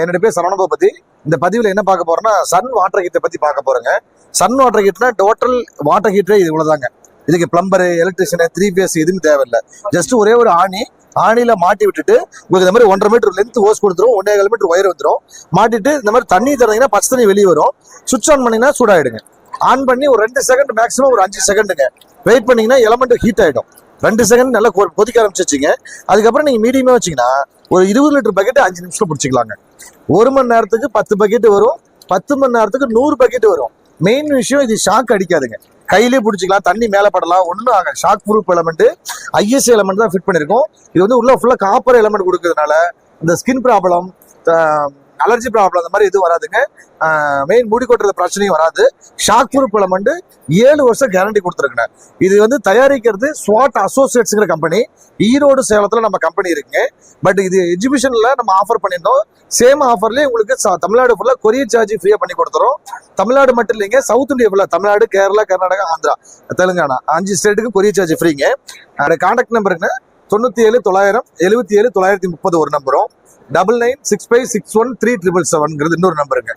என்னுடைய பேர் சரவணபதி இந்த பதிவில் என்ன பார்க்க போறோம்னா சன் வாட்டர் ஹீட்டரை பற்றி பார்க்க போகிறேங்க சன் வாட்டர் ஹீட்டர்னா டோட்டல் வாட்டர் ஹீட்டரே இது இவ்வளோதாங்க இதுக்கு பிளம்பரு எலக்ட்ரிஷியனு த்ரீ பேஸ் எதுவும் தேவையில்லை. ஜஸ்ட் ஒரே ஒரு ஆணி. ஆணியில் மாட்டி விட்டுட்டு உங்களுக்கு இந்த மாதிரி ஒன்றரை மீட்டர் லென்த் ஓஸ் கொடுத்துரும். ஒன்றே கால் மீட்டர் ஒயர் வந்துடும் மாட்டிட்டு இந்த மாதிரி தண்ணி தரீங்கன்னா பச்சை தண்ணி வெளியே வரும். சுவிட்ச் ஆன் பண்ணீங்கன்னா சூடாயிடுங்க. ஆன் பண்ணி ஒரு ரெண்டு செகண்ட் மேக்ஸிமம் ஒரு அஞ்சு செகண்டுங்க வெயிட் பண்ணீங்கன்னா எலமெண்ட் ஹீட் ஆகிடும் ரெண்டு செகண்ட் நல்லா கொ- கொதிக்க ஆரம்பிச்சிச்சிங்க அதுக்கப்புறம் நீங்கள் மீடியமாக வச்சீங்கன்னா ஒரு இருபது லிட்டர் பக்கெட் அஞ்சு நிமிஷம் பிடிச்சிக்கலாங்க. ஒரு மணி நேரத்துக்கு பத்து பக்கெட் வரும். பத்து மணி நேரத்துக்கு நூறு பக்கெட் வரும். மெயின் விஷயம் இது ஷாக் அடிக்காதுங்க. கையிலே பிடிச்சிக்கலாம் தண்ணி மேலே படலாம். ஒன்றும் ஆக shock proof element ISC element தான் ஃபிட் பண்ணியிருக்கோம் இது வந்து உள்ள ஃபுல்லாக காப்பர் எலமெண்ட் கொடுக்கறதுனால இந்த ஸ்கின் ப்ராப்ளம் அலர்ஜி ப்ராப்ளம் அந்த மாதிரி எதுவும் வராதுங்க. மெயின் முடி கொட்டுறது பிரச்சனையும் வராது. ஷாக் ப்ரூஃப் எலமெண்ட் ஏழு வருஷம் கேரண்டி கொடுத்துருக்குங்க. இது வந்து தயாரிக்கிறது ஸ்வாட் அசோசியேட்ஸுங்கிற கம்பெனி ஈரோடு சேலத்தில் நம்ம கம்பெனி இருக்குங்க. பட் இது எஜிபிஷனில் நம்ம ஆஃபர் பண்ணியிருந்தோம். சேம் ஆஃபர்லேயே உங்களுக்கு தமிழ்நாடு ஃபுல்லாக கொரியர் சார்ஜ் ஃப்ரீயாக பண்ணி கொடுத்துரும் தமிழ்நாடு மட்டும் இல்லைங்க சவுத் இந்தியா ஃபுல்லாக தமிழ்நாடு கேரளா கர்நாடகா ஆந்திரா தெலுங்கானா அஞ்சு ஸ்டேட்டுக்கு கொரியர் சார்ஜ் ஃப்ரீங்க கான்டாக்ட் நம்பருங்க தொண்ணூற்றி ஏழு தொள்ளாயிரம் எழுபத்தி ஏழு தொள்ளாயிரத்தி முப்பது ஒரு நம்பரும் double nine six five six one three triple செவன்ங்கிறது இன்னொரு நம்பருங்க